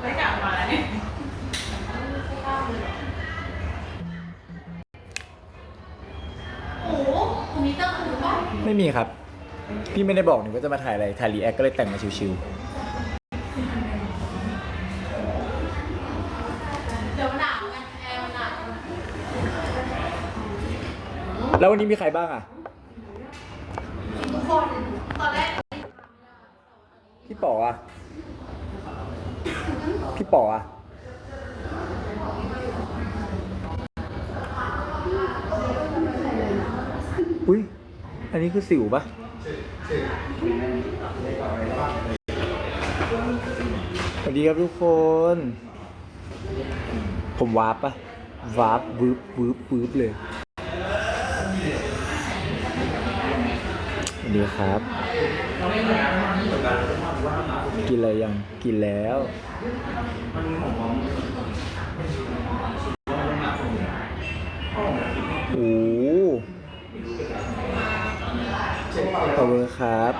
ไม่กลับมาแล้วเนี่ยโอ้โหคุณมิเตอร์คือว่าไม่มีครับ พี่ไม่ได้บอกนี่ว่าจะมาถ่ายอะไร ถ่ายรีแอคก็เลยแต่งมาชิวเดี๋ยวหนาวไงแอร์มันหนาวๆแล้ววันนี้มีใครบ้างอะ ทุกคน ตอนแรกพี่ ป๋ออะพี่ป๋ออะอุ้ย อันนี้คือสิวปะสวัสดีครับทุกคน ผมวาร์ปปะวาร์ปวืบวืบวืบเลย สวัส ดีครับ กินอะไรยัง กินแล้วโอ้ขอบคุณครับ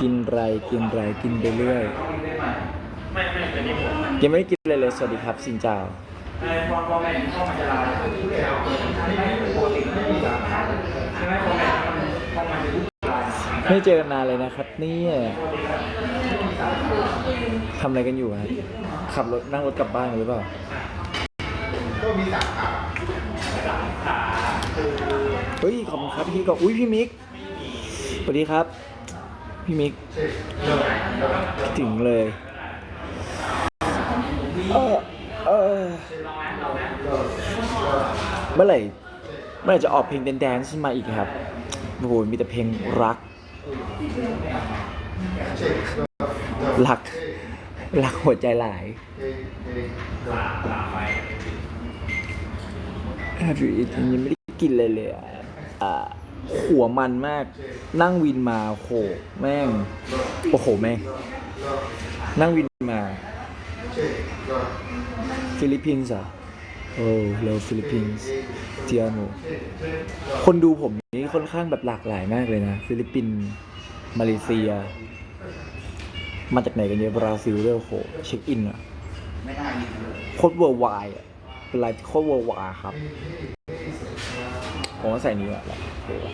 กินไร กินไร กินไปเรื่อยยังไม่ได้กินอะไรเลย สวัสดีครับ สินเจ้า ไม่เจอกันนานเลยนะครับเนี่ยทำอะไรกันอยู่ฮะขับรถนั่งรถกลับบ้านหรือเปล่าเฮ้ยขอบคุณครับพี่ก็อุ้ยพี่มิกสวัสดีครับ พี่มิกคิดถึงเลยเออ เออเมื่อไหร่เมื่อไหร่จะออกเพลงแดนซ์มาอีกครับโอ้โหมีแต่เพลงรัก รัก รักหัวใจหลาย Have you eaten ยังไม่ได้กินเลยเลยอะหัวมันมาก นั่งวินมาโอ้โหแม่ง โอ้โหแม่ง นั่งวินมา ฟิลิปปินส์อะโอ้เราฟิลิปปินส์เจียโมคนดูผมนี่ค่อนข้างแบบหลากหลายมากเลยนะ ฟิลิปปินส์มาเลเซีย มาจากไหนกันเนี่ยบราซิลด้วยโอ้โหเช็คอินอะโคตรเวอร์ไวอะเป็นไลฟ์โคตรเวอร์ไวครับผมว่าใส่นี้อะโอเคว่ะ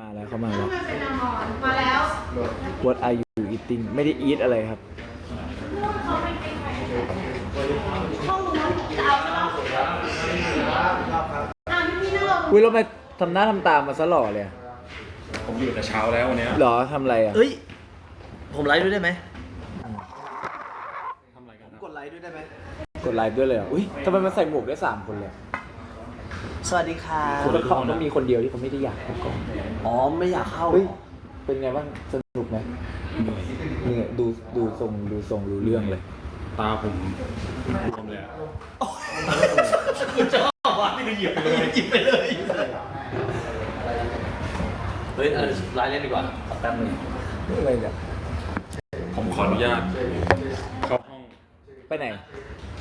มาแล้วเขามาแล้วมันเป็นนอนมาแล้ว What are you eating ไม่ได้ eat อะไรครับ ห้องนู้นจะเอาใช่ปะอะพี่พี่นั่งลงอุ้ยเราไปทำหน้าทำตามมาซะหล่อเลยอะผมอยู่แต่เช้าแล้ววันเนี้ยเหรอทำอะไรอะ เอ้ย ผมไลฟ์ด้วยได้ไหมทำอะไรกันผมนะกดไลฟ์ด้วยได้ไหมกดไลฟ์ด้วยเลยเหรออุ้ยทำไมมันใส่หมวกได้สามคนเลยอะ สวัสดีค่ะแล้วเขาก็มีคนเดียวที่เขาไม่ได้อยากเข้ากล้องอ๋อไม่อยากเข้าเฮ้ยเป็นไงบ้างสนุกไหมนี่ดูดูทรงดูทรงรู้เรื่องเลย ตาผมรวมเลยอะคุณชอบอะนี่หยิบไปเลยหยิบไปเลยเฮ้ยเออไลฟ์เล่นดีกว่าขอแป๊บนึงอะไรเนี่ยผมขออนุญาต เข้าห้อง ไปไหน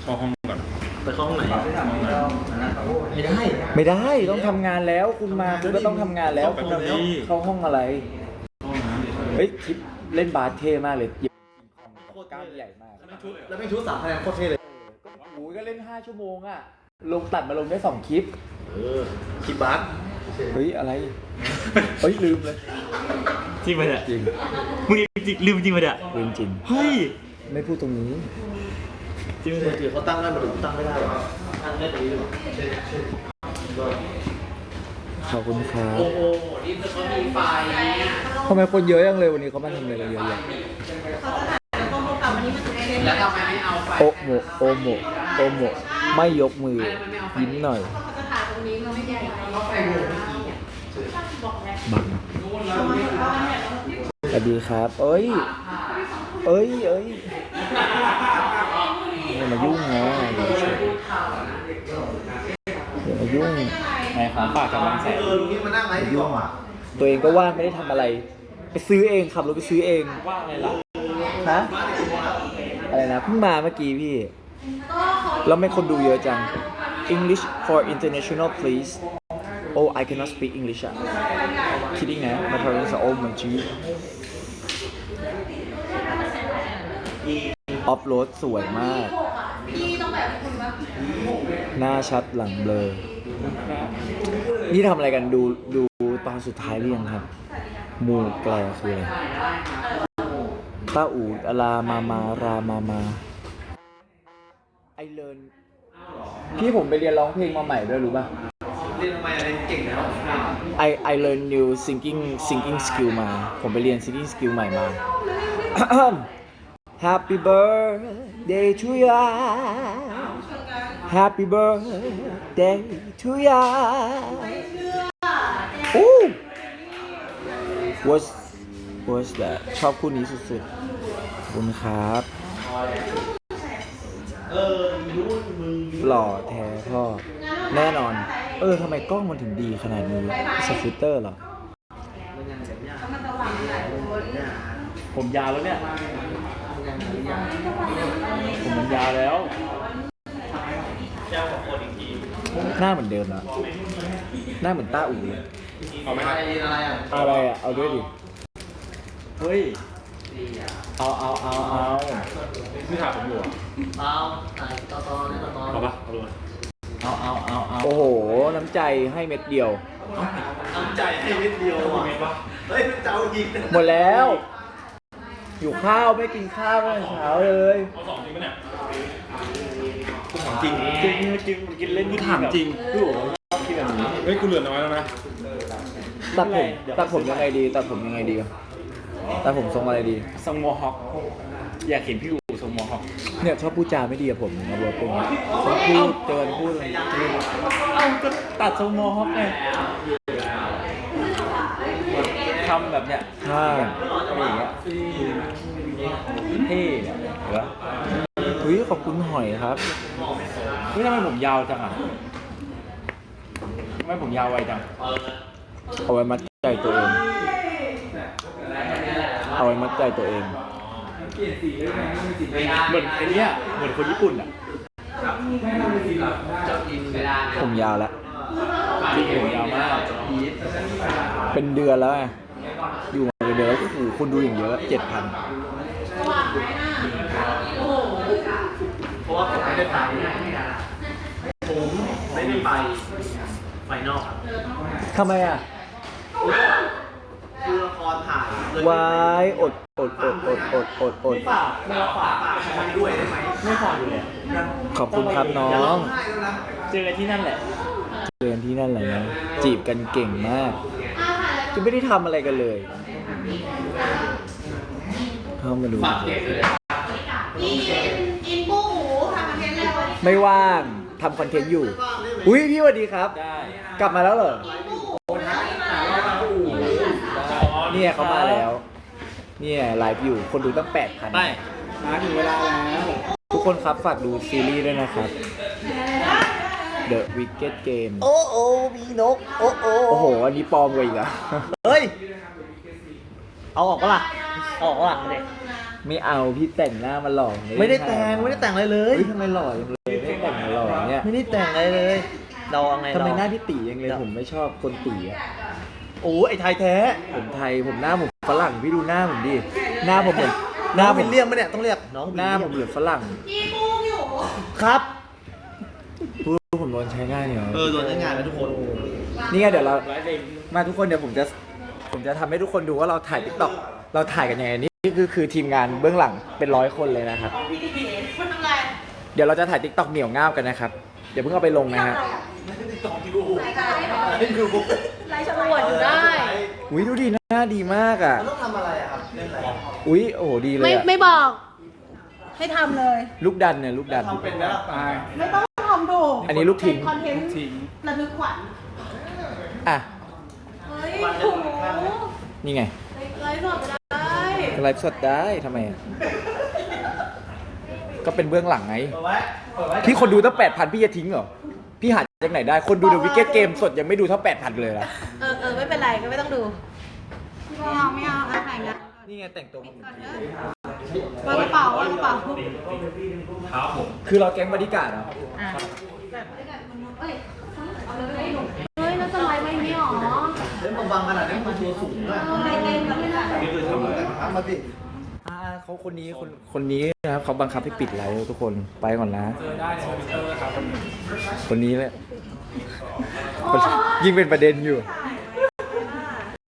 เข้าห้องก่อน ไปเข้าห้องไหน ห้องไหน ไม่ได้ไม่ได้ต้องทำงานแล้ว คุณมาคุณก็ต้องทำงานแล้วคุณจะเข้าห้องอะไรห้องน้ำดิเฮ้ยคลิปเล่นบาสเท่มากเลยเหยิบโคตรกล้ามใหญ่มากแล้วไม่ชุดสามคะแนนโคตรเท่เลยก็โอ้ยก็เล่น 5 ชั่วโมงอะลงตัดมาลงได้ 2 คลิป เออคลิปบาสเฮ้ย อะไร เฮ้ย ลืมเลยจริงไหมเนี่ยจริงมึงจริงลืมจริงไหมเนี่ยลืมจริง เฮ้ย ไม่พูดตรงนี้จริงไหมเนี่ยเขาตั้งได้มาถึงตั้งไม่ได้หรอตั้งได้ตรงนี้หรอ ขอบคุณครับโอ้โหนี่เขามีไฟเนี่ยทำไมคนเยอะจังเลยวันนี้เขามาทำอะไรกันเยอะแยะเขาจะถ่ายแล้วก็พวกเราวันนี้มันจะได้เล่นแล้วทำไมไม่เอาไฟโอโมโอโมโอโมไม่ยกมือยิ้มหน่อยเขาจะถ่ายตรงนี้เราไม่ใหญ่เขาไปวงเมื่อกี้เนี่ยบอกแล้วบังเขาไม่เขาเนี่ยสวัสดีครับ เอ้ย เอ้ย เอ้ยอย่ามายุ่งนะอ ย่ามายุ่งในของฝากกำลังแสนเออลุงนี่มานั่งไลฟ์ดีกว่าตัวเองก็ว่างไม่ได้ทำอะไร ไปซื้อเองขับรถไปซื้อเองว่าไงล่ะฮะอะไรนะเพิ่งมาเมื่อกี้พี่ แล้วไม่คนดูเยอะจัง English for international please Oh I cannot speak English อะ kidding นะ my parents are old my G ออฟโรดสวยมาก หน้าชัดหลังเบลอ นี่ทำอะไรกันดูดูตอนสุดท้ายหรือยังครับ มูแกลคืออะไรต้าอูดอลามามารามามาไอเลินพี่ผมไปเรียนร้องเพลงมาใหม่ด้วยรู้ป่ะเรียนทำไมอะไรเก่งแล้ว I I learn new singing singing skill มา ผมไปเรียน singing skill ใหม่มา Happy birthday to ya Happy birthday to ya Ooh What's What's that ชอบคู่นี้สุดๆขอบคุณครับเออยุ่นมึงหล่อแท้พ่อ แน่นอน เออทำไมกล้องมันถึงดีขนาดนี้สฟิลเตอร์เหรอ ผมยาวแล้วเนี่ย ผมมันยาวแล้ว หน้าเหมือนเดิมนะหน้าเหมือนต้าอู่เลยเอาไหมครับอะไรอะอะไรอะ เอาด้วยดิ เฮ้ย เอาเอาเอาเอานี่ถามผมอยู่อะเอาถ่ายต่อต่อเนี่ยต่อต่อเอาปะเอาเลยเอาเอาเอาเอาโอ้โห น้ำใจให้เม็ดเดียว น้ำใจให้นิดเดียวอะเฮ้ยเจ้ายิงหมดแล้ว อยู่ข้าวไม่กินข้าวตั้งแต่เช้าเลยเอาสองจริงปะเนี่ย จริงจริงจริงกินเล่นที่ถามจริงดูคิดแบบนี้เฮ้ยกูเหลือน้อยแล้วนะตัดผมตัดผมยังไงดีตัดผมยังไงดีตัดผมทรงอะไรดี ทรงโมฮอคอยากเห็นพี่อู๋ทรงโมฮอคเนี่ยชอบพูดจาไม่ดีกับผมนะบัวปุ้งชอบพูดเจอพูดอะไรเอาก็ตัดทรงโมฮอคไงทำแบบเนี้ยใช่อะไรอย่างเงี้ยเท่เนี่ยเห็นปะเฮ้ยขอบคุณหอยครับเฮ้ยทำไมผมยาวจังอะทำไมผมยาวไวจัง เอาไว้มัดใจตัวเอง เอาไว้มัดใจตัวเอง เหมือนไอ้เนี้ยเหมือนคนญี่ปุ่นอะ ผมยาวแล้วจริงผมยาวมากเป็นเดือนแล้วไงอยู่มาเป็นเดือนแล้วโอ้โหคนดูอย่างเยอะเจ็ดพัน เพราะว่าผมไม่ได้ไปผมไม่ได้ไปไฟนอกครับทำไมอะคือละครถ่ายเลยวายอดอดอดอดอดอดอดไม่ฝากไม่ฝากฝากทำไมด้วยได้ไหมไม่ฝากอยู่เลยขอบคุณครับน้ออย่าร้องงไห้แล้วนะเจอกันที่นั่นแหละเรียนที่นั่นแหละนะจีบกันเก่งมากจะไม่ได้ทำอะไรกันเลยเข้ามาดูฝากเก็บเลย อินอินปูหมูทำคอนเทนต์แล้วไม่ว่างทำคอนเทนต์อยู่ อุ้ยพี่สวัสดีครับ ได้กลับมาแล้วเหรอเนี่ยเขามาแล้ว เนี่ยไลฟ์อยู่ คนดูตั้งแปดพันไปมาถึงเวลาแล้วทุกคนครับฝากดูซีรีส์ด้วยนะครับ The Wicked Game โอ้โอ้มีนก โอ้โอ้โอ้โห อันนี้ปลอมกว่าอีกอะเฮ้ย เอาออกปะล่ะเอาออกปะล่ะเด็ก ไม่เอาพี่แต่งหน้ามาหล่อไม่ได้แต่งไม่ได้แต่งอะไรเลยเฮ้ยทำไมหล่อจังเลยไม่ได้แต่งมาหล่อเนี่ยไม่ได้แต่งอะไรเลย เราเอาไงทำไมเราหน้าพี่ตียังเลยผมไม่ชอบคนตีอะโอ้ไอ้ไทยแท้ผมไทยผมหน้าผมฝรั่งพี่ดูหน้าผมดิหน้าผมเหมือนหน้น้าองผวิมลเลียมปะเนี่ยต้องเรียกน้องหน้าผมเหมือนฝรั่งอีปูอยู่ครับ พูดผมโดนใช้ง่ายเนี่ยเออโดนใช้งานแล้วทุกคน นี่ไงเดี๋ยวเราไลฟ์เองมาทุกคนเดี๋ยวผมจะผมจะทำให้ทุกคนดูว่าเราถ่ายติ๊กต็อกเราถ่ายกันยังไงนี่ คือคือทีมงานเบื้องหลังเป็นร้อยคนเลยนะครับ มันทำไรเดี๋ยวเราจะถ่ายติ๊กต็อกเหนียวง่าวกันนะครับเดี๋ยวเพิ่งเอาไปลงนะฮะนี่คือบุ๊กไรฉลวดอยู่ได้ อุ้ยดูดีหน้าดีมากอะต้องทำอะไรอะครับเล่นอะไรอุ้ยโอ้โหดีเลยไม่อะไม่บอก ให้ทำเลย ลูกดันเนี่ยลูกดัน ทำเป็นไหมล่ะไปไม่ต้องทำถูกอันนี้ลูกทิ้งคอนเทนต์ทิ้งระทึกขวัญอะ เฮ้ยโอ้โหนี่ไง ไลฟ์สดได้ ไลฟ์สดได้ทำไมอะก็เป็นเบื้องหลังไง เปิดไว้เปิดไว้พี่คนดูตั้งแปดพันพี่จะทิ้งเหรอ พี่หาจากไหนได้ คนดูเดอะวิกเก็ตเกมสดยังไม่ดูเท่าแปดพันเลยนะเออเออไม่เป็นไรก็ไม่ต้องดู ไม่เอาไม่เอาอะแต่งงานนี่ไงแต่งตัวก่อนเถอะเป๋าอะกระเป๋าเท้าผมคือเราแก๊งบริการดเหรออะเอ้ยเอาเลยเฮ้ยแล้วจะไลฟ์ไว้ไหมหรอเล่นบางๆขนาดนี้มันตัวสูงด้วยเออเล่นำอะไรอ่าเขาคนนี้คนคนนี้นะครับเขาบังคับให้ปิดไลฟ์ทุกคนไปก่อนนะ เจอได้ในทวิตเตอร์ครับคนนี้แหละคนยิ่งเป็นประเด็นอยู่ต